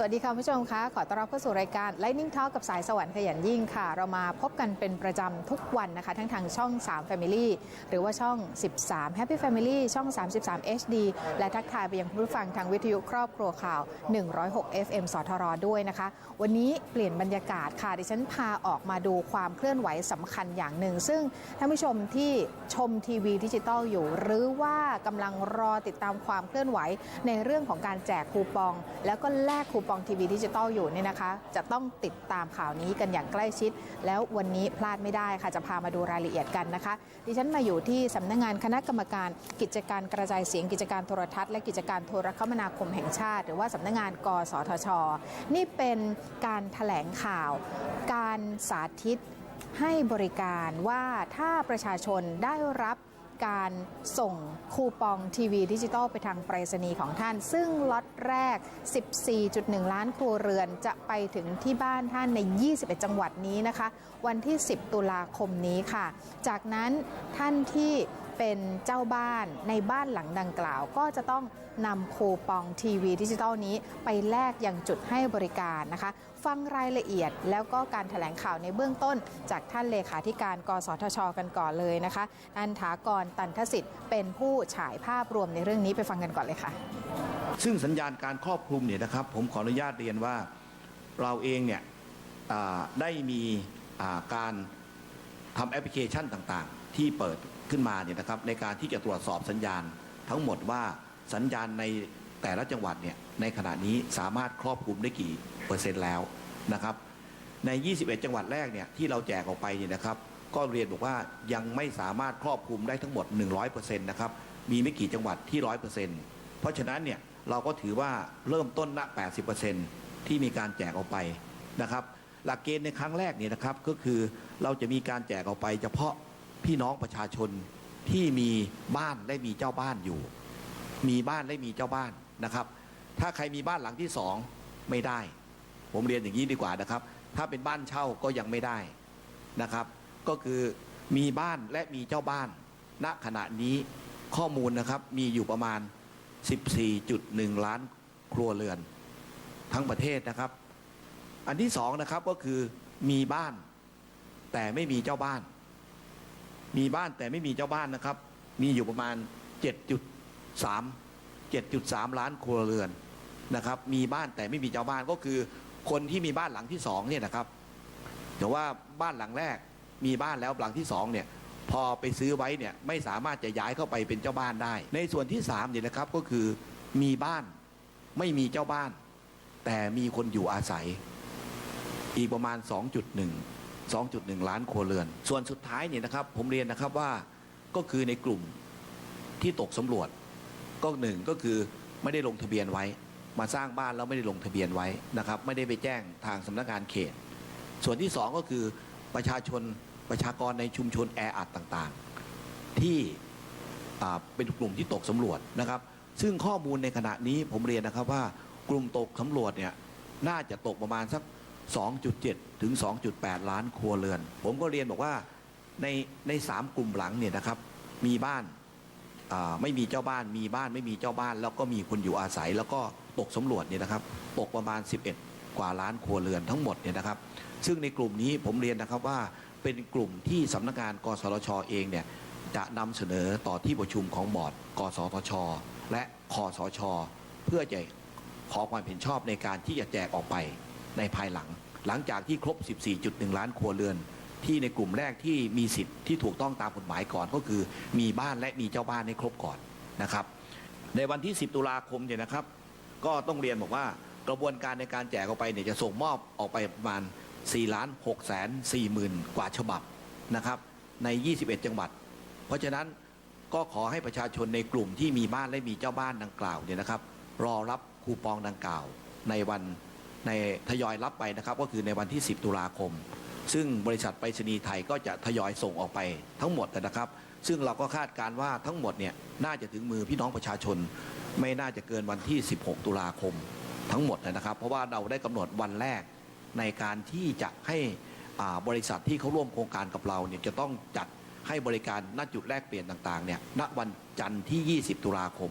สวัสดีค่ะผู้ชมคะขอต้อนรับเข้าสู่รายการ Lightning Talk กับสายสวรรค์ขยันยิ่งค่ะ เรามาพบกันเป็นประจำทุกวันนะคะ ทั้งทางช่อง 3 Family หรือว่าช่อง 13 Happy Family ช่อง 33 HD และทักทายไปยังผู้ฟังทางวิทยุครอบครัวข่าว 106 FM สทรด้วยนะคะ วันนี้เปลี่ยนบรรยากาศค่ะ ดิฉันพาออกมาดูความเคลื่อนไหวสำคัญอย่างหนึ่ง ซึ่งท่านผู้ชมที่ชมทีวีดิจิตอลอยู่ หรือว่ากำลังรอติดตามความเคลื่อนไหวในเรื่องของการแจกคูปอง แล้วก็แลกคูปองทีวีดิจิตอลอยู่เนี่ยนะคะ จะต้องติดตามข่าวนี้กันอย่างใกล้ชิด แล้ววันนี้พลาดไม่ได้ค่ะจะพามาดูรายละเอียดกันนะคะ ดิฉันมาอยู่ที่สำนักงานคณะกรรมการกิจการกระจายเสียงกิจการโทรทัศน์และกิจการโทรคมนาคมแห่งชาติ หรือว่าสำนักงานกสทช นี่เป็นการถแถลงข่าว การสาธิตให้บริการว่าถ้าประชาชนได้รับ การส่งคูปองทีวีดิจิตอลไปทางไปรษณีย์ของท่าน ซึ่งล็อตแรก 14.1 ล้านครัวเรือนจะไปถึงที่บ้านท่านใน 21 จังหวัดนี้นะคะ วันที่ 10 ตุลาคมนี้ค่ะ จากนั้นท่านที่เป็นเจ้าบ้านในบ้านหลังดังกล่าว ก็จะต้องนำคูปองทีวีดิจิตอลนี้ไปแลกยังจุดให้บริการนะคะ ฟังรายละเอียด แล้วก็การถแถลงข่าวในเบื้องต้น จากท่านเลขาธิการ กสทช กันก่อนเลยนะคะท่านถากรตันทสิทธิ์เป็นผู้ฉายภาพรวมในเรื่องนี้ไปฟังกันก่อนเลยค่ะ ซึ่งสัญญาณการครอบคลุมเนี่ยนะครับ ผมขออนุญาตเรียนว่าเราเองเนี่ยได้มีการทำแอปพลิเคชันต่างๆ ที่เปิดขึ้นมาเนี่ยนะครับในการที่จะตรวจสอบสัญญาณทั้งหมดว่าสัญญาณใน แต่ละจังหวัดเนี่ยในขณะนี้สามารถครอบคลุมได้กี่เปอร์เซ็นต์แล้วนะครับ ใน 21 จังหวัดแรกเนี่ยที่เราแจกออกไปเนี่ยนะครับ ก็เรียนบอกว่ายังไม่สามารถครอบคลุมได้ทั้งหมด 100%นะครับมีไม่กี่จังหวัดที่ 100%เพราะฉะนั้นเนี่ยเราก็ถือว่าเริ่มต้นณ 80%ที่มีการแจกออกไปนะครับ หลักเกณฑ์ในครั้งแรกเนี่ยนะครับก็คือเราจะมีการแจกออกไป เฉพาะพี่น้องประชาชนที่มีบ้านและมีเจ้าบ้านอยู่ มีบ้านและมีเจ้าบ้าน นะครับ ถ้าใครมีบ้านหลังที่สองไม่ได้ ผมเรียนอย่างนี้ดีกว่านะครับ ถ้าเป็นบ้านเช่าก็ยังไม่ได้นะครับ ก็คือมีบ้านและมีเจ้าบ้าน ณขณะนี้ข้อมูลนะครับมีอยู่ประมาณ 14.1 ล้านครัวเรือน ทั้งประเทศนะครับ อันที่สองนะครับก็คือมีบ้านแต่ไม่มีเจ้าบ้าน มีบ้านแต่ไม่มีเจ้าบ้านนะครับ มีอยู่ประมาณ 7.3 7.3 ล้านครัวเรือนนะครับมีบ้านแต่ไม่มีเจ้าบ้านก็คือคนที่มีบ้านหลังที่สองเนี่ยนะครับแต่ว่าบ้านหลังแรกมีบ้านแล้วหลังที่สองเนี่ยพอไปซื้อไว้เนี่ยไม่สามารถจะย้ายเข้าไปเป็นเจ้าบ้านได้ ในส่วนที่สามเนี่ยนะครับก็คือมีบ้านไม่มีเจ้าบ้าน แต่มีคนอยู่อาศัย อีกประมาณ 2.1 2.1 ล้านครัวเรือน ส่วนสุดท้ายเนี่ยนะครับผมเรียนนะครับว่าก็คือในกลุ่มที่ตกสำรวจ ก็หนึ่งก็คือไม่ได้ลงทะเบียนไว้ มาสร้างบ้านแล้วไม่ได้ลงทะเบียนไว้นะครับ ไม่ได้ไปแจ้งทางสำนักงานเขต ส่วนที่สองก็คือประชาชนประชากรในชุมชนแออัดต่างๆ ที่เป็นกลุ่มที่ตกสำรวจนะครับ ซึ่งข้อมูลในขณะนี้ผมเรียนนะครับว่ากลุ่มตกสำรวจเนี่ยน่าจะตกประมาณสัก 2.7 ถึง 2.8 ล้านครัวเรือน ผมก็เรียนบอกว่าในในสามกลุ่มหลังเนี่ยนะครับมีบ้าน ไม่มีเจ้าบ้านมีบ้านไม่มีเจ้าบ้าน แล้วก็มีคนอยู่อาศัย แล้วก็ตกสำรวจเนี่ยนะครับ ตกประมาณ 11 กว่าล้านครัวเรือนทั้งหมดเนี่ยนะครับ ซึ่งในกลุ่มนี้ผมเรียนนะครับว่าเป็นกลุ่มที่สำนักงานกสทชเองเนี่ยจะนำเสนอต่อที่ประชุมของบอร์ดกสทช และคอสช เพื่อจะขอความเห็นชอบในการที่จะแจกออกไปในภายหลัง หลังจากที่ครบ 14.1 ล้านครัวเรือน ที่ในกลุ่มแรกที่มีสิทธิ์ที่ถูกต้องตามกฎหมายก่อนก็คือ มีบ้านและมีเจ้าบ้านให้ครบก่อนนะครับ ในวันที่ 10 ตุลาคมเนี่ยนะครับ ก็ต้องเรียนบอกว่ากระบวนการในการแจกออกไปเนี่ยจะส่งมอบออกไปประมาณ4ล้าน6แสน4หมื่นกว่าฉบับนะครับใน 21 จังหวัด เพราะฉะนั้นก็ขอให้ประชาชนในกลุ่มที่มีบ้านและมีเจ้าบ้านดังกล่าวเนี่ยนะครับ รอรับคูปองดังกล่าวในวันในทยอยรับไปนะครับ ก็คือในวันที่ 10 ตุลาคม ซึ่งบริษัทไปรษณีย์ไทยก็จะทยอยส่งออกไปทั้งหมดนะครับ ซึ่งเราก็คาดการว่าทั้งหมดเนี่ยน่าจะถึงมือพี่น้องประชาชน ไม่น่าจะเกินวันที่ 16 ตุลาคมทั้งหมดนะครับ เพราะว่าเราได้กำหนดวันแรกในการที่จะให้บริษัทที่เขาร่วมโครงการกับเราเนี่ยจะต้องจัดให้บริการณจุดแลกเปลี่ยนต่างๆเนี่ยณวันจันทร์ที่ 20 ตุลาคม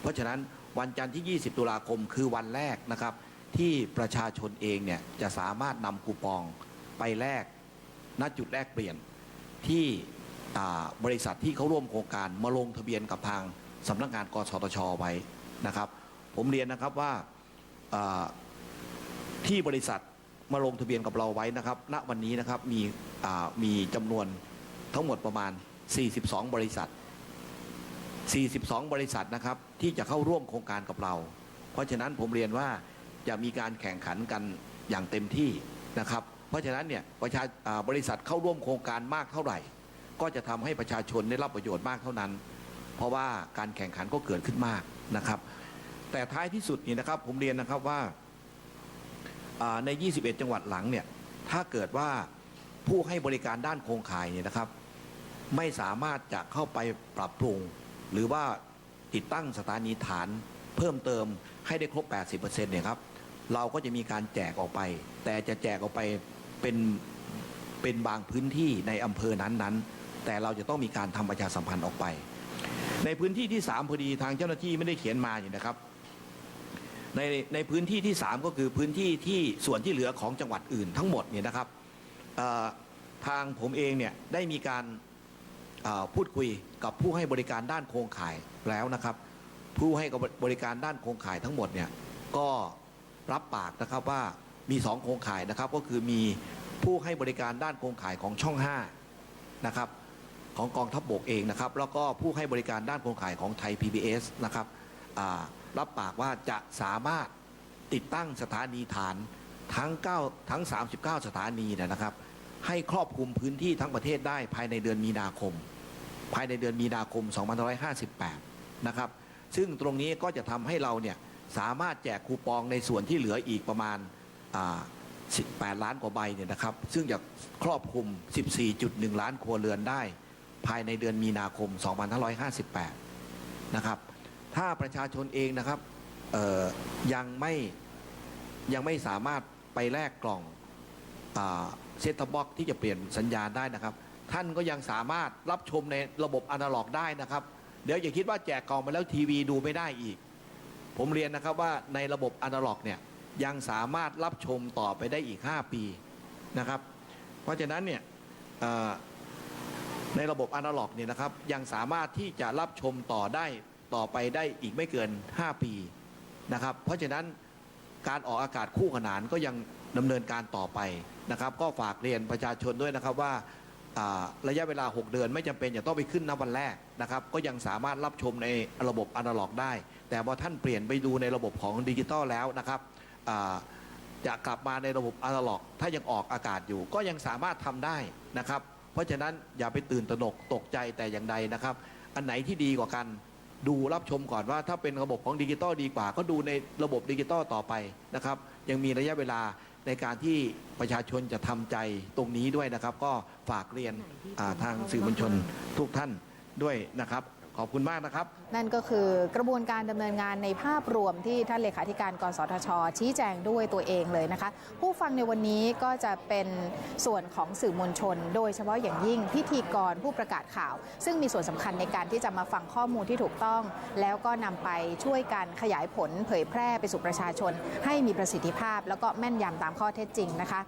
เพราะฉะนั้นวันจันทร์ที่ 20 ตุลาคมคือวันแรกนะครับที่ประชาชนเองเนี่ยจะสามารถนำคูปอง ไปแลกณจุดแลกเปลี่ยนที่บริษัทที่เขาร่วมโครงการมาลงทะเบียนกับทางสำนักงานกสทชไว้นะครับ ผมเรียนนะครับว่าที่บริษัทมาลงทะเบียนกับเราไว้นะครับ ณวันนี้นะครับมีมีจำนวนทั้งหมดประมาณ 42 บริษัท 42 บริษัทนะครับที่จะเข้าร่วมโครงการกับเรา เพราะฉะนั้นผมเรียนว่าจะมีการแข่งขันกันอย่างเต็มที่นะครับ เพราะฉะนั้นเนี่ยประชาบริษัทเข้าร่วมโครงการมากเท่าไหร่ ก็จะทำให้ประชาชนได้รับประโยชน์มากเท่านั้น เพราะว่าการแข่งขันก็เกิดขึ้นมากนะครับ แต่ท้ายที่สุดนี่นะครับผมเรียนนะครับว่าใน 21 จังหวัดหลังเนี่ยถ้าเกิดว่าผู้ให้บริการด้านโครงข่ายเนี่ยนะครับ ไม่สามารถจะเข้าไปปรับปรุง หรือว่าติดตั้งสถานีฐานเพิ่มเติมให้ได้ครบ 80%เนี่ยครับเราก็จะมีการแจกออกไป แต่จะแจกออกไป เป็นเป็นบางพื้นที่ในอำเภอนั้นๆ แต่เราจะต้องมีการทำประชาสัมพันธ์ออกไป ในพื้นที่ที่ 3 พอดีทางเจ้าหน้าที่ไม่ได้เขียนมาอยู่นะครับ ในในพื้นที่ที่ 3 ก็คือพื้นที่ที่ส่วนที่เหลือของจังหวัดอื่นทั้งหมดเนี่ยนะครับทางผมเองเนี่ยได้มีการพูดคุยกับผู้ให้บริการด้านโครงข่ายแล้วนะครับ ผู้ให้บริการด้านโครงข่ายทั้งหมดเนี่ยก็รับปากนะครับว่า มีสองโครงข่ายนะครับก็คือมีผู้ให้บริการด้านโครงข่ายของช่อง5นะครับของกองทัพบกเองนะครับ แล้วก็ผู้ให้บริการด้านโครงข่ายของไทย PBS นะครับรับปากว่าจะสามารถติดตั้งสถานีฐานทั้ง 9 ทั้ง 39 สถานีเนยนะครับ ให้ครอบคลุมพื้นที่ทั้งประเทศได้ภายในเดือนมีนาคม ภายในเดือนมีนาคม 2558 นะครับ ซึ่งตรงนี้ก็จะทำให้เราเนี่ยสามารถแจกคูปองในส่วนที่เหลืออีกประมาณ 18 ล้านกว่าใบเนี่ยนะครับ ซึ่งจะครอบคลุม 14.1 ล้านครัวเรือนได้ ภายในเดือนมีนาคม 2558 นะครับ ถ้าประชาชนเองนะครับยังไม่ยังไม่สามารถไปแลกกล่องเซตบ็อกที่จะเปลี่ยนสัญญาณได้นะครับ ท่านก็ยังสามารถรับชมในระบบอนาล็อกได้นะครับ เดี๋ยวอย่าคิดว่าแจกกล่องไปแล้วทีวีดูไม่ได้อีก ผมเรียนนะครับว่าในระบบอนาล็อกเนี่ย ยังสามารถรับชมต่อไปได้อีก 5 ปีนะครับ เพราะฉะนั้นเนี่ยในระบบอนาล็อกเนี่ยนะครับยังสามารถที่จะรับชมต่อได้ต่อไปได้อีกไม่เกิน 5 ปีนะครับ เพราะฉะนั้นการออกอากาศคู่ขนานก็ยังดำเนินการต่อไปนะครับ ก็ฝากเรียนประชาชนด้วยนะครับว่าระยะเวลา 6 เดือนไม่จำเป็นจะต้องไปขึ้นณวันแรกนะครับ ก็ยังสามารถรับชมในระบบอนาล็อกได้ แต่พอท่านเปลี่ยนไปดูในระบบของดิจิตอลแล้วนะครับ จะกลับมาในระบบอนาล็อก ถ้ายังออกอากาศอยู่ ก็ยังสามารถทำได้นะครับ เพราะฉะนั้นอย่าไปตื่นตระหนกตกใจแต่อย่างใดนะครับ อันไหนที่ดีกว่ากันดูรับชมก่อนว่าถ้าเป็นระบบของดิจิตอลดีกว่า ก็ดูในระบบดิจิตอลต่อไปนะครับ ยังมีระยะเวลาในการที่ประชาชนจะทำใจตรงนี้ด้วยนะครับ ก็ฝากเรียนทางสื่อมวลชนทุกท่านด้วยนะครับ ขอบคุณมากนะครับ นั่นก็คือกระบวนการดำเนินงานในภาพรวมที่ท่านเลขาธิการกสทช ชี้แจงด้วยตัวเองเลยนะคะ ผู้ฟังในวันนี้ก็จะเป็นส่วนของสื่อมวลชน โดยเฉพาะอย่างยิ่งพิธีกรผู้ประกาศข่าว ซึ่งมีส่วนสำคัญในการที่จะมาฟังข้อมูลที่ถูกต้อง แล้วก็นำไปช่วยกันขยายผลเผยแพร่ไปสู่ประชาชน ให้มีประสิทธิภาพ แล้วก็แม่นยำตามข้อเท็จจริงนะคะ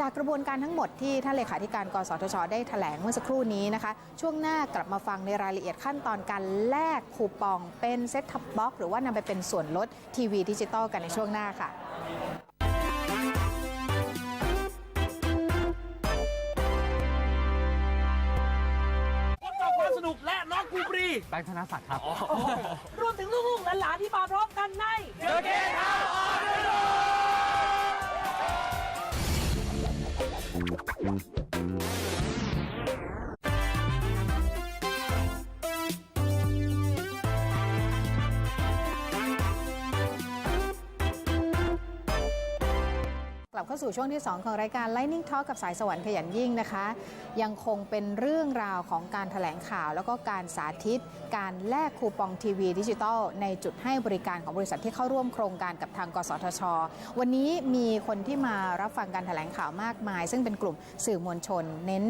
จากกระบวนการทั้งหมดที่ท่านเลขาธิการกสทช ได้แถลงเมื่อสักครู่นี้นะคะ ช่วงหน้ากลับมาฟังในรายละเอียดขั้นตอนการแลกคูปองเป็นเซ็ตท็อปบ็อกหรือว่านำไปเป็นส่วนลดทีวีดิจิตอลกันในช่วงหน้าค่ะพบกับความสนุกและร้องกูปรีแบงค์ธนศักดิ์ครับ รวมถึงลูกๆหลานๆที่มาพร้อมกันในเดอะเกทาวอ Thank you. ลับเข้าสู่ช่วงที่ 2 ของรายการ Lightning Talk กับสายสวรรค์ขยันยิ่งนะคะ ยังคงเป็นเรื่องราวของการถแถลงข่าว แล้วก็การสาธิต การแลกคูปองทีวีดิจิตอลในจุดให้บริการของบริษัทที่เข้าร่วมโครงการกับทาง กสทช วันนี้มีคนที่มารับฟังการถแถลงข่าวมากมาย ซึ่งเป็นกลุ่มสื่อมวลชน เน้น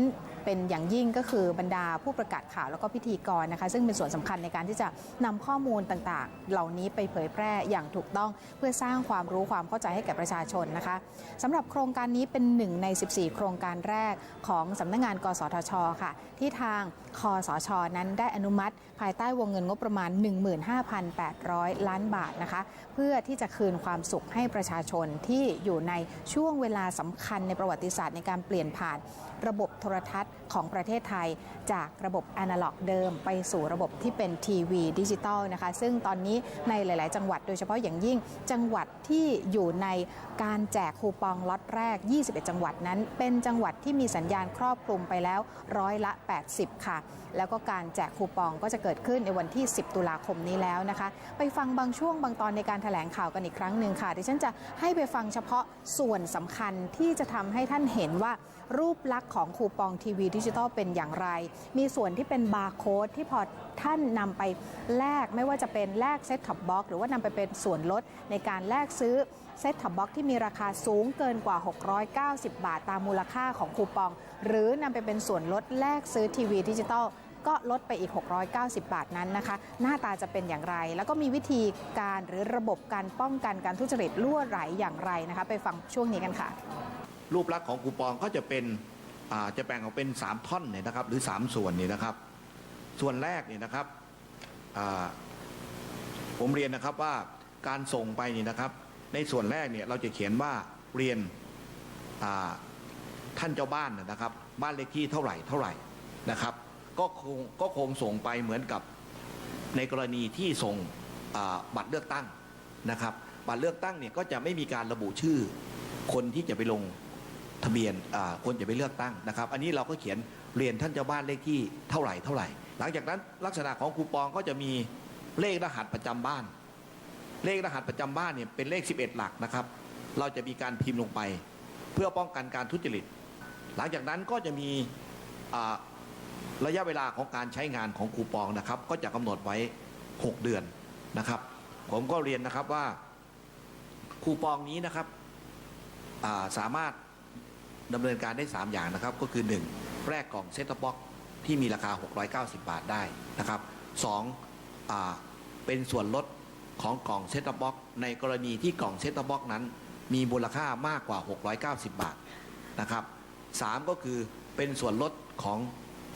เป็นอย่างยิ่งก็คือบรรดาผู้ประกาศข่าวแล้วก็พิธีกรนะคะ ซึ่งเป็นส่วนสำคัญในการที่จะนำข้อมูลต่างๆ เหล่านี้ไปเผยแพร่อย่างถูกต้องเพื่อสร้างความรู้ความเข้าใจให้แก่ประชาชนนะคะสำหรับโครงการนี้เป็นหนึ่งใน 14 โครงการแรกของสำนักงาน กสทช ค่ะ ที่ทางคอสช นั้นได้อนุมัติ ภายใต้วงเงินงบประมาณ 15,800 ล้านบาทนะคะ เพื่อที่จะคืนความสุขให้ประชาชนที่อยู่ในช่วงเวลาสำคัญในประวัติศาสตร์ในการเปลี่ยนผ่าน ระบบโทรทัศน์ของประเทศไทย จากระบบอนาล็อกเดิม ไปสู่ระบบที่เป็นทีวีดิจิตอลนะคะซึ่งตอนนี้ในหลาย ๆ จังหวัดโดยเฉพาะอย่างยิ่งจังหวัดที่อยู่ในการแจกคูปองล็อตแรก 21 จังหวัดนั้น เป็นจังหวัดที่มีสัญญาณครอบคลุมไปแล้วร้อยละ 80 ค่ะ แล้วก็การแจกคูปองก็จะเกิดขึ้นในวันที่ 10 ตุลาคมนี้แล้วนะคะ ไปฟังบางช่วงบางตอนในการถแถลงข่าวกันอีกครั้งหนึ่งค่ะดิฉันจะให้ไปฟังเฉพาะส่วนสำคัญที่จะทำให้ท่านเห็นว่ารูปลักษณของคูปองทีวีดิจิตอลเป็นอย่างไร มีส่วนที่เป็นบาร์โค้ดที่พอท่านนำไปแลกไม่ว่าจะเป็นแลกเซ็ตท็อปบ็อกหรือว่านำไปเป็นส่วนลดในการแลกซื้อเซ็ตท็อปบ็อกที่มีราคาสูงเกินกว่า 690 บาทตามมูลค่าของคูปอง หรือนำไปเป็นส่วนลดแลกซื้อทีวีดิจิตอลก็ลดไปอีก 690 บาทนั้นนะคะ หน้าตาจะเป็นอย่างไร แล้วก็มีวิธีการหรือระบบการป้องกันการทุจริตล่วไหลอย่างไรนะคะ ไปฟังช่วงนี้กันค่ะ รูปลักษณ์ของคูปองก็จะเป็น จะแบ่งออกเป็น 3 ท่อนเนี่ยนะครับ หรือ 3 ส่วนนี่นะครับ ส่วนแรกเนี่ยนะครับผมเรียนนะครับว่าการส่งไปนี่นะครับ ในส่วนแรกเนี่ยเราจะเขียนว่าเรียนท่านเจ้าบ้านนะครับ บ้านเลขที่เท่าไหร่เท่าไหร่นะครับ ก็คงก็คงส่งไปเหมือนกับในกรณีที่ส่งบัตรเลือกตั้งนะครับ บัตรเลือกตั้งเนี่ยก็จะไม่มีการระบุชื่อคนที่จะไปลง ทะเบียนคนจะไปเลือกตั้งนะครับ อันนี้เราก็เขียนเรียนท่านเจ้าบ้านเลขที่เท่าไหร่เท่าไหร่ หลังจากนั้นลักษณะของคูปองก็จะมีเลขรหัสประจำบ้าน เลขรหัสประจำบ้านเนี่ยเป็นเลข 11 หลักนะครับ เราจะมีการพิมพ์ลงไป เพื่อป้องกันการทุจริต หลังจากนั้นก็จะมีระยะเวลาของการใช้งานของคูปองนะครับ ก็จะกำหนดไว้ 6 เดือนนะครับ ผมก็เรียนนะครับว่าคูปองนี้นะครับสามารถ ดำเนินการได้ 3 อย่างนะครับ ก็คือ 1. แรกกล่องเซตบ็อกที่มีราคา 690 บาทได้นะครับ2อ่าเป็นส่วนลดของกล่องเซตบ็อกในกรณีที่กล่องเซตบ็อกนั้น มีมูลค่ามากกว่า 690 บาทนะครับ3ก็คือเป็นส่วนลดของ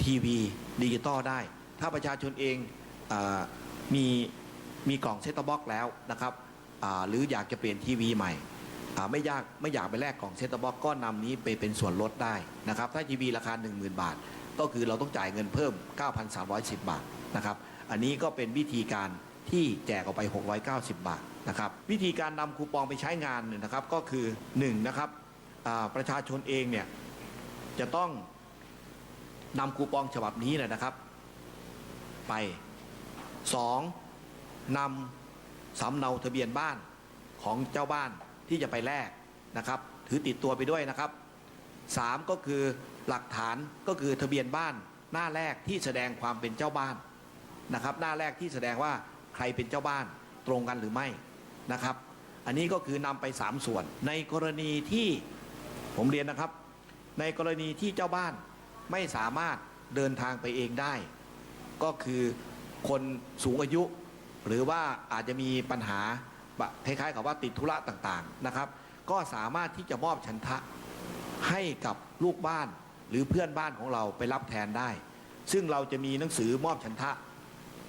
ทีวีดิจิตอลได้ ถ้าประชาชนเองอมีมีกล่องเซตบ็อกแล้วนะครับหรืออยากจะเปลี่ยนทีวีใหม่ ไม่ยากไม่อยากไปแลกกล่องเซ็ตบ็อกก็นำนี้ไปเป็นส่วนลดได้นะครับ ถ้าทีวีราคา 10,000 บาท ก็คือเราต้องจ่ายเงินเพิ่ม 9,310 บาทนะครับอันนี้ก็เป็นวิธีการที่แจกออกไป 690 บาทนะครับวิธีการนำคูปองไปใช้งานนี่ยนะครับก็คือ1นะครับประชาชนเองเนี่ยจะต้องนำคูปองฉบับนี้นะครับ ไป 2. นำสำเนาทะเบียนบ้านของเจ้าบ้าน ที่จะไปแลกนะครับ ถือติดตัวไปด้วยนะครับ 3 ก็คือหลักฐานก็คือทะเบียนบ้านหน้าแรกที่แสดงความเป็นเจ้าบ้านนะครับ หน้าแรกที่แสดงว่าใครเป็นเจ้าบ้านตรงกันหรือไม่นะครับ อันนี้ก็คือนำไป 3 ส่วน ในกรณีที่ผมเรียนนะครับ ในกรณีที่เจ้าบ้านไม่สามารถเดินทางไปเองได้ ก็คือคนสูงอายุ หรือว่าอาจจะมีปัญหา คล้ายๆกับว่าติดธุระต่างๆนะครับ ก็สามารถที่จะมอบฉันทะให้กับลูกบ้านหรือเพื่อนบ้านของเราไปรับแทนได้ ซึ่งเราจะมีหนังสือมอบฉันทะ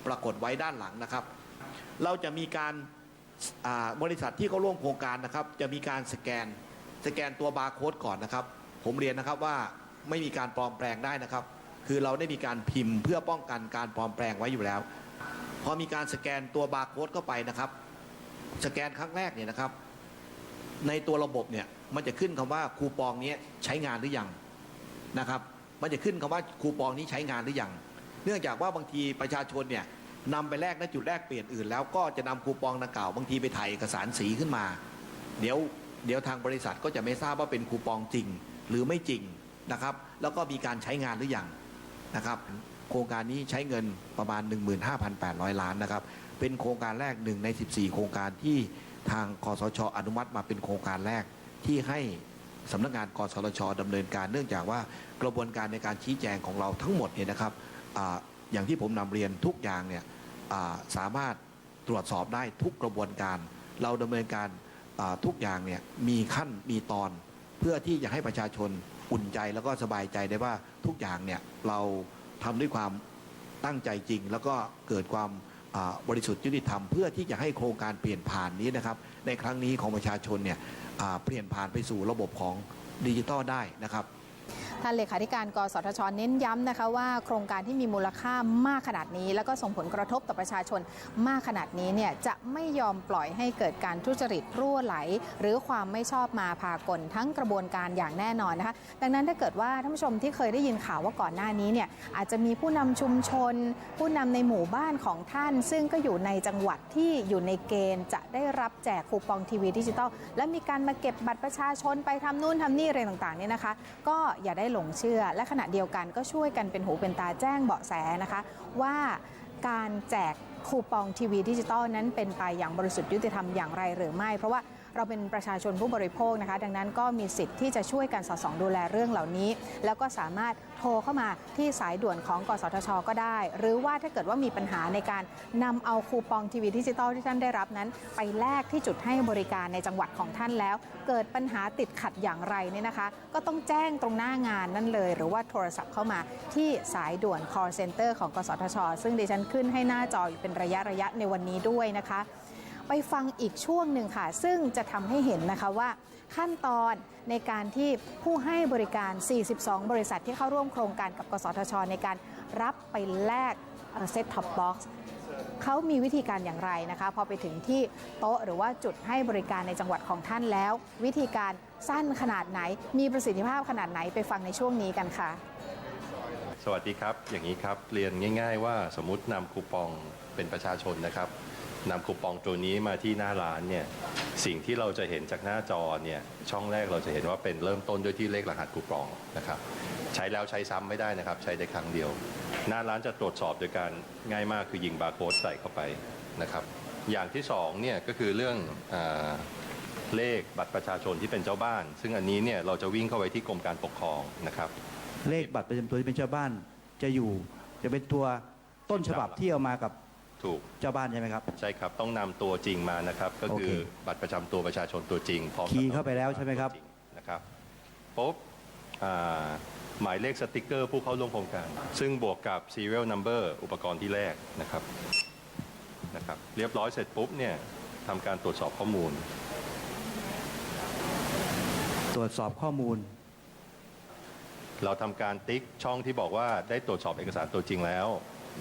ปรากฏไว้ด้านหลังนะครับ เราจะมีการบริษัทที่เขาร่วมโครงการนะครับ จะมีการสแกนสแกนตัวบาร์โค้ดก่อนนะครับ ผมเรียนนะครับว่าไม่มีการปลอมแปลงได้นะครับ คือเราได้มีการพิมพ์เพื่อป้องกันการปลอมแปลงไว้อยู่แล้ว พอมีการสแกนตัวบาร์โค้ดเข้าไปนะครับ สแกนครั้งแรกเนี่ยนะครับ ในตัวระบบเนี่ยมันจะขึ้นคำว่าคูปองนี้ใช้งานหรือยังนะครับ มันจะขึ้นคำว่าคูปองนี้ใช้งานหรือยังเนื่องจากว่าบางทีประชาชนเนี่ยนำไปแลกณจุดแลกเปลี่ยนอื่น แล้วก็จะนำคูปองดังกล่าวบางทีไปถ่ายเอกสารสีขึ้นมา เดี๋ยวเดี๋ยวทางบริษัทก็จะไม่ทราบว่าเป็นคูปองจริงหรือไม่จริงนะครับ แล้วก็มีการใช้งานหรือยังนะครับ โครงการนี้ใช้เงินประมาณ 15,800 ล้านนะครับ เป็นโครงการแรกหนึ่งใน 14 โครงการที่ทางกสชอนุมัติมาเป็นโครงการแรกที่ให้สำนักงานกสชดำเนินการเนื่องจากว่ากระบวนการในการชี้แจงของเราทั้งหมดเนี่ยนะครับออย่างที่ผมนำเรียนทุกอย่างเนี่ยสามารถตรวจสอบได้ทุกกระบวนการ เราดำเนินการทุกอย่างเนี่ยมีขั้นมีตอนเพื่อที่จะให้ประชาชนอุ่นใจแล้วก็สบายใจได้ว่าทุกอย่างเนี่ยเราทำด้วยความตั้งใจจริง แล้วก็เกิดความ บริสุทธิ์ยุติธรรมเพื่อที่จะให้โครงการเปลี่ยนผ่านนี้นะครับในครั้งนี้ของประชาชนเนี่ยเปลี่ยนผ่านไปสู่ระบบของดิจิตอลได้นะครับ ท่านเลขาธิการกสทชเน้นย้ำนะคะว่าโครงการที่มีมูลค่ามากขนาดนี้ แล้วก็ส่งผลกระทบต่อประชาชนมากขนาดนี้เนี่ยจะไม่ยอมปล่อยให้เกิดการทุจริตรั่วไหล หรือความไม่ชอบมาพากลทั้งกระบวนการอย่างแน่นอนนะคะดังนั้นถ้าเกิดว่าท่านผู้ชมที่เคยได้ยินข่าวว่าก่อนหน้านี้เนี่ยอาจจะมีผู้นำชุมชน ผู้นำในหมู่บ้านของท่าน ซึ่งก็อยู่ในจังหวัดที่อยู่ในเกณฑ์จะได้รับแจกคูปองทีวีดิจิตอลและมีการมาเก็บบัตรประชาชนไปทำนู่นทำนี่อะไรต่างๆเนี่ยนะคะ ก็อย่าได้หลงเชื่อ และขณะเดียวกันก็ช่วยกันเป็นหูเป็นตาแจ้งเบาะแสนะคะ ว่าการแจกคูปองทีวีดิจิตอลนั้นเป็นไปอย่างบริสุทธิ์ยุติธรรมอย่างไรหรือไม่ เพราะว่า เราเป็นประชาชนผู้บริโภคนะคะ ดังนั้นก็มีสิทธิ์ที่จะช่วยกันสอดส่องดูแลเรื่องเหล่านี้ แล้วก็สามารถโทรเข้ามาที่สายด่วนของกสทช ก็ได้ หรือว่าถ้าเกิดว่ามีปัญหาในการนำเอาคูปองทีวีดิจิตอลที่ท่านได้รับนั้น ไปแลกที่จุดให้บริการในจังหวัดของท่านแล้ว เกิดปัญหาติดขัดอย่างไรเนี่ยนะคะ ก็ต้องแจ้งตรงหน้างานนั่นเลย หรือว่าโทรศัพท์เข้ามาที่สายด่วน call center ของกสทช ซึ่งดิฉันขึ้นให้หน้าจออยู่เป็นระยะระยะๆในวันนี้ด้วยนะคะ ไปฟังอีกช่วงหนึ่งค่ะ ซึ่งจะทำให้เห็นนะคะว่าขั้นตอนในการที่ผู้ให้บริการ 42 บริษัทที่เข้าร่วมโครงการกับกสทช ในการรับไปแลกเซ็ตท็อปบ็อกซ์เขามีวิธีการอย่างไรนะคะ พอไปถึงที่โต๊ะหรือว่าจุดให้บริการในจังหวัดของท่านแล้ว วิธีการสั้นขนาดไหน มีประสิทธิภาพขนาดไหนไปฟังในช่วงนี้กันค่ะ สวัสดีครับ อย่างนี้ครับ เรียนง่าย ๆ ว่าสมมตินำคูปองเป็นประชาชนนะครับ นำคูปองตัวนี้มาที่หน้าร้านเนี่ยสิ่งที่เราจะเห็นจากหน้าจอเนี่ยช่องแรกเราจะเห็นว่าเป็นเริ่มต้นด้วยที่เลขรหัสคูปองนะครับใช้แล้วใช้ซ้ำไม่ได้นะครับ ใช้ได้ครั้งเดียว หน้าร้านจะตรวจสอบโดยการง่ายมากคือยิงบาร์โค้ดใส่เข้าไปนะครับอย่างที่สองเนี่ยก็คือเรื่องอาเลขบัตรประชาชนที่เป็นเจ้าบ้าน ซึ่งอันนี้เนี่ยเราจะวิ่งเข้าไปที่กรมการปกครองนะครับ เลขบัตรประจำตัวที่เป็นเจ้าบ้านจะอยู่ จะเป็นตัวต้นฉบับที่เอามากับ ถูกเจ้าบ้านใช่ไหมครับ ใช่ครับ ต้องนำตัวจริงมานะครับ ก็คือโอเคบัตรประจำตัวประชาชนตัวจริงพร้อมกับคีย์เข้าไปแล้วใช่ไหมครับ ตัวจงนะครับปุ๊บอ่าหมายเลขสติกเกอร์ผู้เข้าร่วมโครงการ ซึ่งบวกกับ serial number อุปกรณ์ที่แรกนะครับนะครับ เรียบร้อยเสร็จปุ๊บเนี่ยทำการตรวจสอบข้อมูล ตรวจสอบข้อมูล เราทำการติ๊กช่องที่บอกว่าได้ตรวจสอบเอกสารตัวจริงแล้ว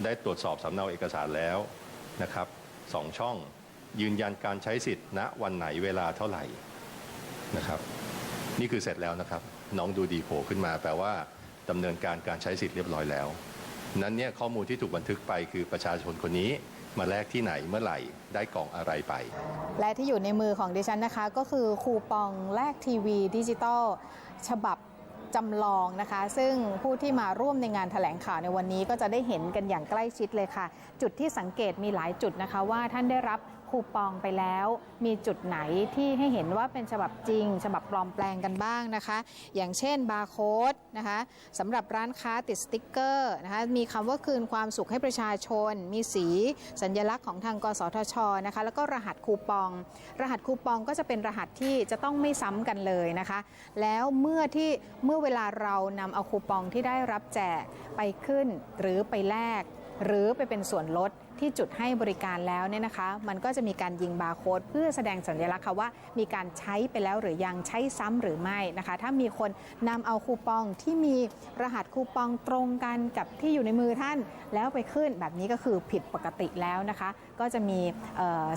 ได้ตรวจสอบสำเนาเอกสารแล้วนะครับสองช่องยืนยันการใช้สิทธิ์ณวันไหนเวลาเท่าไหร่นะครับ นี่คือเสร็จแล้วนะครับ น้องดูดีโผล่ขึ้นมา แปลว่าดำเนินการการใช้สิทธิ์เรียบร้อยแล้ว นั้นเนี่ยข้อมูลที่ถูกบันทึกไปคือประชาชนคนนี้มาแลกที่ไหนเมื่อไหร่ได้กล่องอะไรไป และที่อยู่ในมือของดิฉันนะคะ ก็คือคูปองแลกทีวีดิจิตอลฉบับ จำลองนะคะ ซึ่งผู้ที่มาร่วมในงานแถลงข่าวในวันนี้ก็จะได้เห็นกันอย่างใกล้ชิดเลยค่ะ จุดที่สังเกตมีหลายจุดนะคะว่าท่านได้รับ คูปองไปแล้ว มีจุดไหนที่ให้เห็นว่าเป็นฉบับจริง ฉบับปลอมแปลงกันบ้างนะคะ อย่างเช่นบาร์โค้ดนะคะสำหรับร้านค้าติดสติ๊กเกอร์นะคะมีคำว่าคืนความสุขให้ประชาชน มีสีสัญลักษณ์ของทางกสทชนะคะแล้วก็รหัสคูปอง รหัสคูปองก็จะเป็นรหัสที่จะต้องไม่ซ้ำกันเลยนะคะ แล้วเมื่อที่เมื่อเวลาเรานำเอาคูปองที่ได้รับแจกไปขึ้นหรือไปแลก หรือไปเป็นส่วนลดที่จุดให้บริการแล้วเนี่ยนะคะ มันก็จะมีการยิงบาร์โค้ดเพื่อแสดงสัญลักษณ์ค่ะว่า มีการใช้ไปแล้วหรือยังใช้ซ้ำหรือไม่นะคะ ถ้ามีคนนำเอาคูปองที่มีรหัสคูปองตรงกันกับที่อยู่ในมือท่าน แล้วไปขึ้นแบบนี้ก็คือผิดปกติแล้วนะคะ ก็จะมี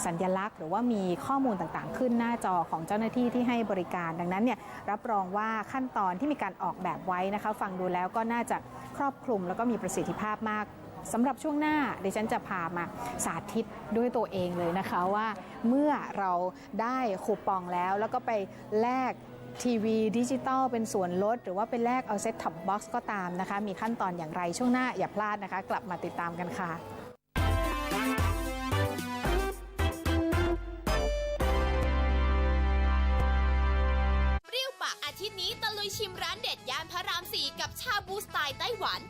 สัญลักษณ์ หรือว่ามีข้อมูลต่างๆ ขึ้นหน้าจอของเจ้าหน้าที่ที่ให้บริการ ดังนั้นเนี่ยรับรองว่าขั้นตอนที่มีการออกแบบไว้นะคะ ฟังดูแล้วก็น่าจะครอบคลุมแล้วก็มีประสิทธิภาพมาก สำหรับช่วงหน้าดิฉันจะพามาสาธิตด้วยตัวเองเลยนะคะว่าเมื่อเราได้คูปองแล้ว แล้วก็ไปแลกทีวีดิจิตอลเป็นส่วนลด หรือว่าไปแลกเอาเซ็ตท็อปบ็อกซ์ก็ตามนะคะ มีขั้นตอนอย่างไรช่วงหน้าอย่าพลาดนะคะ กลับมาติดตามกันค่ะ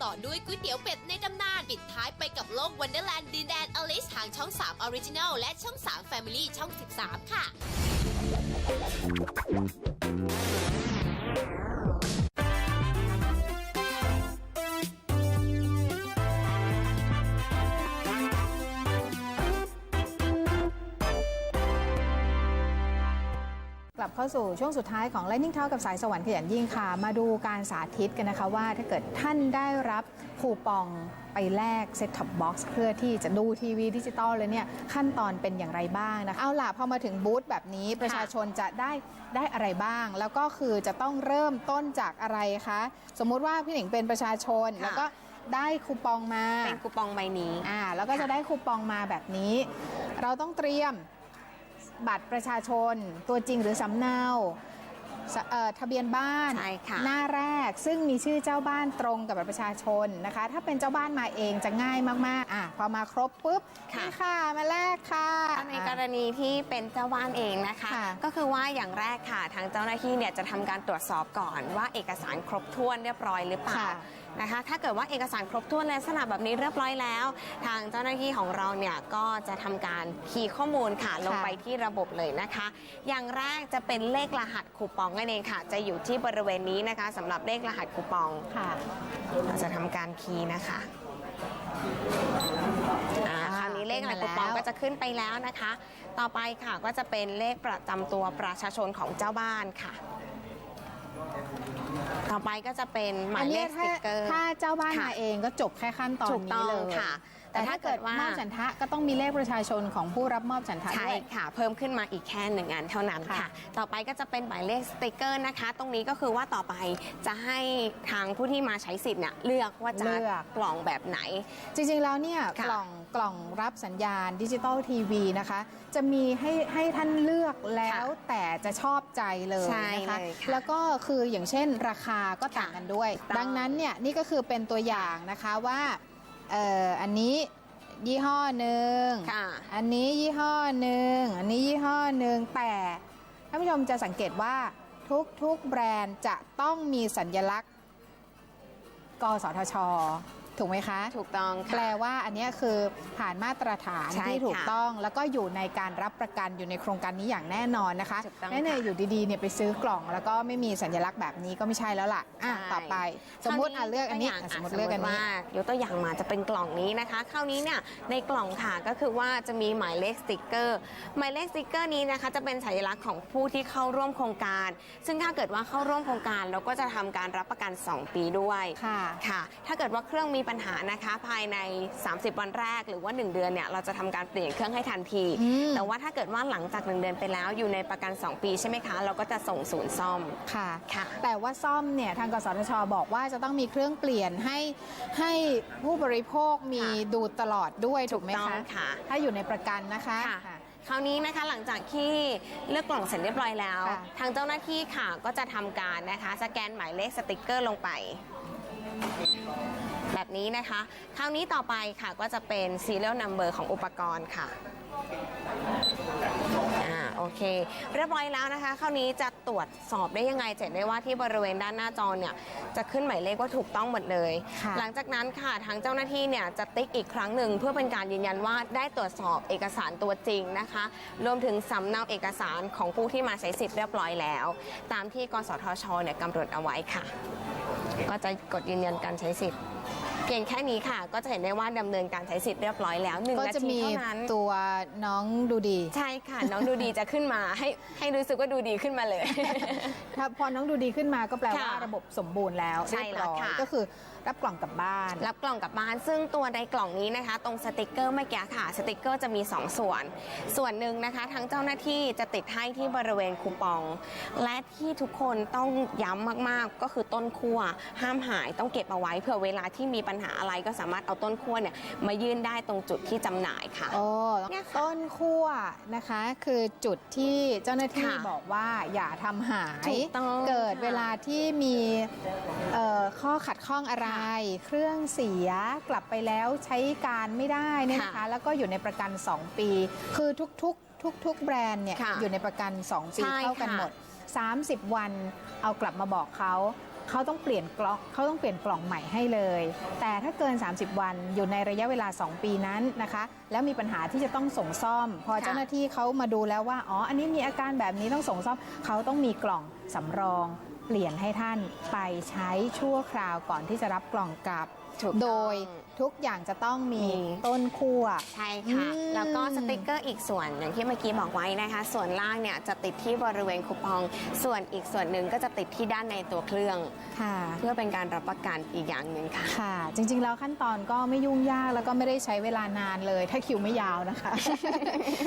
ต่อด้วยก๋วยเตี๋ยวเป็ดในตำนาน ปิดท้ายไปกับโลกวันเดอร์แลนด์ดินแดนอลิสทางช่อง3ออริจินอลและช่อง 3 Family ช่อง 13 ค่ะ ลับเข้าสู่ช่วงสุดท้ายของ Lightning Talk กับสายสวรรค์ขยันยิ่งค่ะ มาดูการสาธิตกันนะคะว่าถ้าเกิดท่านได้รับคูปองไปแลกเซ็ตท็อปบ็อกซ์เพื่อที่จะดูทีวีดิจิตอลเลยเนี่ย ขั้นตอนเป็นอย่างไรบ้างนะคะเอาล่ะ พอมาถึงบูธแบบนี้ประชาชนจะได้ได้อะไรบ้าง แล้วก็คือจะต้องเริ่มต้นจากอะไรคะ สมมุติว่าพี่หนิงเป็นประชาชนค่ะแล้วก็ได้คูปองมาเป็นคูปองใบนี้อ่าแล้วก็จะได้คูปองมาแบบนี้ เราต้องเตรียม บัตรประชาชน ตัวจริงหรือสำเนาสเอ่อทะเบียนบ้านใช่ค่ะหน้าแรกซึ่งมีชื่อเจ้าบ้านตรงกับบัตรประชาชนนะคะ ถ้าเป็นเจ้าบ้านมาเองจะง่ายมากๆอะพอมาครบปุ๊บค่ะนี่ค่ะมาแลกค่ะถ้าในกรณีที่เป็นเจ้าบ้านเองนะคะค่ะก็คือว่าอย่างแรกค่ะ ทางเจ้าหน้าที่เนี่ยจะทำการตรวจสอบก่อนว่าเอกสารครบถ้วนเรียบร้อยหรือเปล่าค่ะ นะคะ ถ้าเกิดว่าเอกสารครบถ้วนในลักษณะแบบนี้เรียบร้อยแล้ว ทางเจ้าหน้าที่ของเราเนี่ยก็จะทำการคีย์ข้อมูลค่ะลงไปที่ระบบเลยนะคะ อย่างแรกจะเป็นเลขรหัสคูปองนั่นเองค่ะ จะอยู่ที่บริเวณนี้นะคะสำหรับเลขรหัสคูปองค่ะเราจะทำการคีย์นะคะอ่าคราวนี้เลขรหัสคูปองก็จะขึ้นไปแล้วนะคะ ต่อไปค่ะก็จะเป็นเลขประจำตัวประชาชนของเจ้าบ้านค่ะต่ อไปก็จะเป็นหมาอัยนเลเนี้ยขสถ้าติกเกอร์ ถ้าเจ้าบ้านค่ะมาเองก็จบแค่ขั้นตอนถูกต้นี้องเลยค่ะแต่ถ้าเกิดแต่ถ้าเกิดว่ามอบฉันทะก็ต้องมีเลขประชาชนของผู้รับมอบฉันทะใช่ด้วยค่ะ เพิ่มขึ้นมาอีกแค่หนึ่งอันเท่านั้นค่ะค่ะ ต่อไปก็จะเป็นหมายเลขสติกเกอร์นะคะ ตรงนี้ก็คือว่าต่อไปจะให้ทางผู้ที่มาใช้สิทธิ์เนี่ยเลือกว่าจะเลือกกล่องแบบไหน จริงๆแล้วเนี่ยค่ะกล่อง กล่องรับสัญญาณดิจิตอลทีวีนะคะ จะมีให้ให้ท่านเลือกแล้วแต่จะชอบใจเลยใช่นะคะเลยค่ะแล้วก็คืออย่างเช่นราคาก็ต่างกันด้วยถูกต้องดังนั้นเนี่ยนี่ก็คือเป็นตัวอย่างนะคะว่าเอ่ออันนี้ยี่ห้อหนึ่งค่ะอันนี้ยี่ห้อหนึ่ง อันนี้ยี่ห้อหนึ่ง แต่ท่านผู้ชมจะสังเกตว่าทุกทุกแบรนด์จะต้องมีสัญลักษณ์ กสทช ถูกไหมคะ ถูกต้องแปลค่ะว่าอันเนี้ยคือผ่านมาตรฐานใช่ที่ถูกค่ะต้อง แล้วก็อยู่ในการรับประกันอยู่ในโครงการนี้อย่างแน่นอนนะคะถูกต้องแน่ๆค่ะอยู่ดีๆเนี่ยไปซื้อกล่อง แล้วก็ไม่มีสัญลักษณ์แบบนี้ก็ไม่ใช่แล้วล่ะอะใช่ ต่อไป สมมุติอะเลือกอันนี้ตัวย่างอะสมมติะเลือกอันนี้ ว่ายกตัวอย่างมาจะเป็นกล่องนี้นะคะ คราวนี้เนี่ยในกล่องค่ะก็คือว่าจะมีหมายเลขสติกเกอร์ หมายเลขสติกเกอร์นี้นะคะจะเป็นสัญลักษณ์ของผู้ที่เข้าร่วมโครงการ ซึ่งถ้าเกิดว่าเข้าร่วมโครงการเราก็จะทำการรับประกัน 2 ปีด้วย ค่ะ ค่ะ ถ้าเกิดว่าเครื่องมีปัญหานะคะภายใน 30 วันแรกหรือว่า 1 เดือนเนี่ยเราจะทำการเปลี่ยนเครื่องให้ทันที อืม แต่ว่าถ้าเกิดว่าหลังจาก 1 เดือนไปแล้วอยู่ในประกัน 2 ปีใช่ไหมคะ เราก็จะส่งศูนย์ซ่อมค่ะ ค่ะ แต่ว่าซ่อมเนี่ยทางกสทชบอกว่าจะต้องมีเครื่องเปลี่ยนให้ให้ผู้บริโภคมีค่ะ ดูตลอดด้วยถูกไหมถูกต้คะองค่ะ ถ้าอยู่ในประกันนะคะค่ะค่ะ คราวนี้นะคะหลังจากที่เลือกกล่องเสร็จเรียบร้อยแล้ว ค่ะ ทางเจ้าหน้าที่ค่ะก็จะทำการนะคะ สแกนหมายเลขสติกเกอร์ลงไป แบบนี้นะคะ คราวนี้ต่อไปค่ะก็จะเป็น serial number ของอุปกรณ์ค่ะอ่าโอเค เรียบร้อยแล้วนะคะ คราวนี้จะตรวจสอบได้ยังไงจะเห็นได้ว่าที่บริเวณด้านหน้าจอเนี่ยจะขึ้นหมายเลขว่าถูกต้องหมดเลยค่ะหลังจากนั้นค่ะทางเจ้าหน้าที่เนี่ยจะติ๊กอีกครั้งหนึ่งเพื่อเป็นการยืนยันว่าได้ตรวจสอบเอกสารตัวจริงนะคะ รวมถึงสำเนาเอกสารของผู้ที่มาใช้สิทธิ์เรียบร้อยแล้ว ตามที่กสทชเนี่ยกำหนดเอาไว้ค่ะ ก็จะกดยืนยันการใช้สิทธิ์ เพียงแค่นี้ค่ะ ก็จะเห็นได้ว่าดำเนินการใช้สิทธิ์เรียบร้อยแล้วหนึ่งก็นาจะทีมีเท่านั้น ตัวน้องดูดี ใช่ค่ะ น้องดูดีจะขึ้นมาให้ให้รู้สึกว่าดูดีขึ้นมาเลย ถ้าพอน้องดูดีขึ้นมาก็แปลว่าค่ะระบบสมบูรณ์แล้วใช่เรียบแล้วร้อยค่ะ ก็คือรับกล่องกลับบ้าน รับกล่องกลับบ้าน ซึ่งตัวในกล่องนี้นะคะ ตรงสติกเกอร์เมื่อกี้ค่ะ สติกเกอร์จะมี 2 ส่วน ส่วนหนึ่งนะคะทั้งเจ้าหน้าที่จะติดให้ที่บริเวณคูปอง และที่ทุกคนต้องย้ำมากๆ ก็คือต้นขั้วห้ามหายต้องเก็บเอาไว้เผื่อเวลาที่มีปัญญหาอะไรก็สามารถเอาต้นขั้วเนี่ยมายื่นได้ตรงจุดที่จำหน่ายค่ะ โอ้เนี่ยค่ะต้นขั้วนะคะ คือจุดที่เจ้าหน้าที่ค่ะบอกว่าอย่าทำหาย ถูกต้องเกิดค่ะเวลาที่มีเอ่อข้อขัดข้องอะไร เครื่องเสียกลับไปแล้วใช้การไม่ได้เนี่ยนะคะแล้วก็อยู่ในประกัน 2 ปี คือทุกๆ ทุก ๆ แบรนด์เนี่ยค่ะอยู่ในประกัน 2 ปีใช่เท่ากันค่ะ หมด 30 วันเอากลับมาบอกเขา เขาต้องเปลี่ยนกล่องเขาต้องเปลี่ยนกล่องใหม่ให้เลย แต่ถ้าเกิน 30 วันอยู่ในระยะเวลา 2 ปีนั้นนะคะ แล้วมีปัญหาที่จะต้องส่งซ่อม พอค่ะเจ้าหน้าที่เขามาดูแล้วว่าอ๋ออันนี้มีอาการแบบนี้ต้องส่งซ่อมเขาต้องมีกล่องสำรอง เปลี่ยนให้ท่านไปใช้ชั่วคราวก่อนที่จะรับกล่องกลับถูกต้องโดย ทุกอย่างจะต้องมีมี ต้นคั่ว ใช่ค่ะ อืม แล้วก็สติกเกอร์อีกส่วนอย่างที่เมื่อกี้บอกไว้นะคะ ส่วนล่างเนี่ยจะติดที่บริเวณคูปอง ส่วนอีกส่วนหนึ่งก็จะติดที่ด้านในตัวเครื่อง ค่ะ เพื่อเป็นการรับประกันอีกอย่างหนึ่งค่ะ ค่ะ จริง ๆ แล้วขั้นตอนก็ไม่ยุ่งยากแล้วก็ไม่ได้ใช้เวลานานเลย ถ้าคิวไม่ยาวนะคะ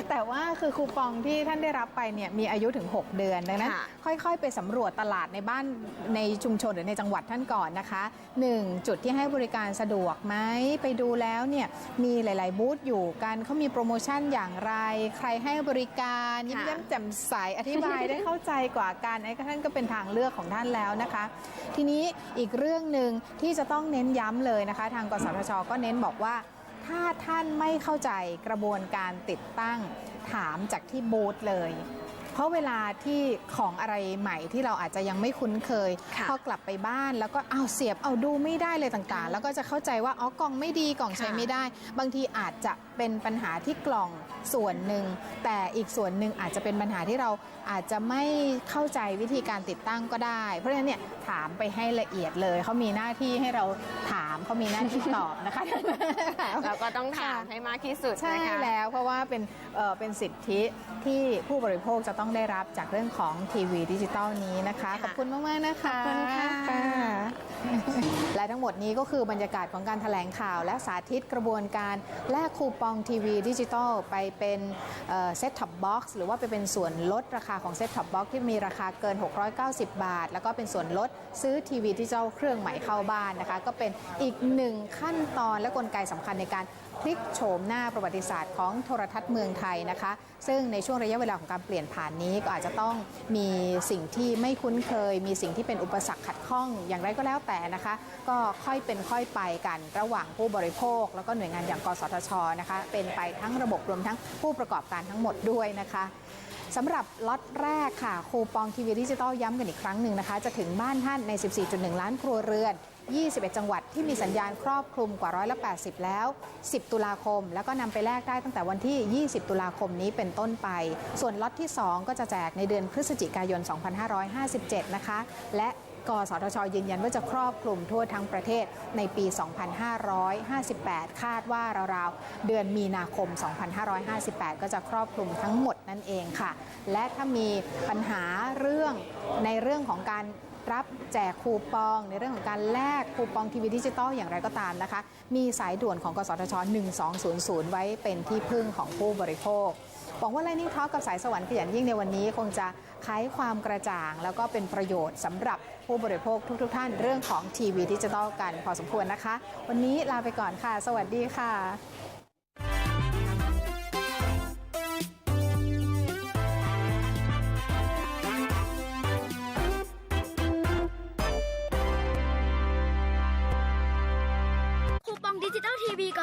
แต่ว่าคือคูปองที่ท่านได้รับไปเนี่ยมีอายุถึง 6 เดือนดังนั้นค่ะ ค่อยๆ ไปสำรวจตลาดในบ้านในชุมชนหรือในจังหวัดท่านก่อนนะคะ 1. จุดที่ให้บริการสะดวกไหมไปดูแล้วเนี่ยมีหลาย ๆ บูธอยู่กันเขามีโปรโมชั่นอย่างไร ใครให้บริการยิ้มค่ะแย้มแจ่มใสอธิบายได้เข้าใจกว่ากันไอ้ก็ท่านก็เป็นทางเลือกของท่านแล้วนะคะ ทีนี้อีกเรื่องหนึ่งที่จะต้องเน้นย้ำเลยนะคะ ทางกสทช ก็เน้นบอกว่า ถ้าท่านไม่เข้าใจกระบวนการติดตั้งถามจากที่บูธเลย เพราะเวลาที่ของอะไรใหม่ที่เราอาจจะยังไม่คุ้นเคยค่ะ พอกลับไปบ้านแล้วก็เอาวเสียบเอาดูไม่ได้เลยต่างๆ แล้วก็จะเข้าใจว่าอ๋อกล่องไม่ดีกล่องใช้ค่ะไม่ได้ บางทีอาจจะเป็นปัญหาที่กล่องส่วนหนึ่ง แต่อีกส่วนหนึ่งอาจจะเป็นปัญหาที่เราอาจจะไม่เข้าใจวิธีการติดตั้งก็ได้ เพราะฉะนั้นเนี่ยถามไปให้ละเอียดเลยเขามีหน้าที่ให้เราถามเขามีหน้าที่ตอบนะคะ เราก็ต้องถามให้มากที่สุดใช่นะคะ แล้วเพราะว่าเป็นเอ่อเป็นสิทธิที่ผู้บริโภคจะต้องได้รับจากเรื่องของทีวีดิจิตอลนี้นะคะค่ะขอบคุณมาก ๆ นะคะขอบคุณค่ะและทั้งหมดนี้ก็คือบรรยากาศของการถแถลงข่าว และสาธิตกระบวนการแลกคูปองทีวีดิจิตอลไปเป็นเซ็ตท็อปบ็อกซ์หรือว่าไปเป็นส่วนลดราคาของเซ็ตท็อปบ็อกซ์ที่มีราคาเกิน 690 บาท แล้วก็เป็นส่วนลดซื้อทีวีดิจิตอลเครื่องใหม่เข้าบ้านนะคะ ก็เป็นอีกหนึ่งขั้นตอนและกลไกสำคัญในการพลิกโฉมหน้าประวัติศาสตร์ของโทรทัศน์เมืองไทยนะคะ ซึ่งในช่วงระยะเวลาของการเปลี่ยนผ่านนี้ก็อาจจะต้องมีสิ่งที่ไม่คุ้นเคย มีสิ่งที่เป็นอุปสรรคขัดข้องอย่างไรก็แล้วแต่นะคะ ก็ค่อยเป็นค่อยไปกันระหว่างผู้บริโภค แล้วก็หน่วยงานอย่างกสทชนะคะ เป็นไปทั้งระบบรวมทั้งผู้ประกอบการทั้งหมดด้วยนะคะสำหรับล็อตแรกค่ะ คูปองทีวีดิจิตอลย้ำกันอีกครั้งหนึ่งนะคะ จะถึงบ้านท่านใน 14.1 ล้านครัวเรือน 21 จังหวัดที่มีสัญญาณครอบคลุมกว่าร้อยละ80 แล้ว 10 ตุลาคม แล้วก็นำไปแลกได้ตั้งแต่วันที่ 20 ตุลาคมนี้เป็นต้นไป ส่วนล็อตที่ 2 ก็จะแจกในเดือนพฤศจิกายน 2557 นะคะ และกสทช ยืนยันว่าจะครอบคลุมทั่วทั้งประเทศในปี 2558 คาดว่าราวๆ เดือนมีนาคม 2558 ก็จะครอบคลุมทั้งหมดนั่นเองค่ะ และถ้ามีปัญหาเรื่องในเรื่องของการ รับแจกคูปองในเรื่องของการแลกคูปองทีวีดิจิตอลอย่างไรก็ตามนะคะ มีสายด่วนของกสทช 1200 ไว้เป็นที่พึ่งของผู้บริโภคหวังว่า Lightning Talk กับสายสวรรค์ขยันยิ่งในวันนี้คงจะไขความกระจ่าง แล้วก็เป็นประโยชน์สำหรับผู้บริโภคทุกๆท่านเรื่องของทีวีดิจิตอลกันพอสมควรนะคะ วันนี้ลาไปก่อนค่ะ สวัสดีค่ะ ดิจิตอลทีวีก่อน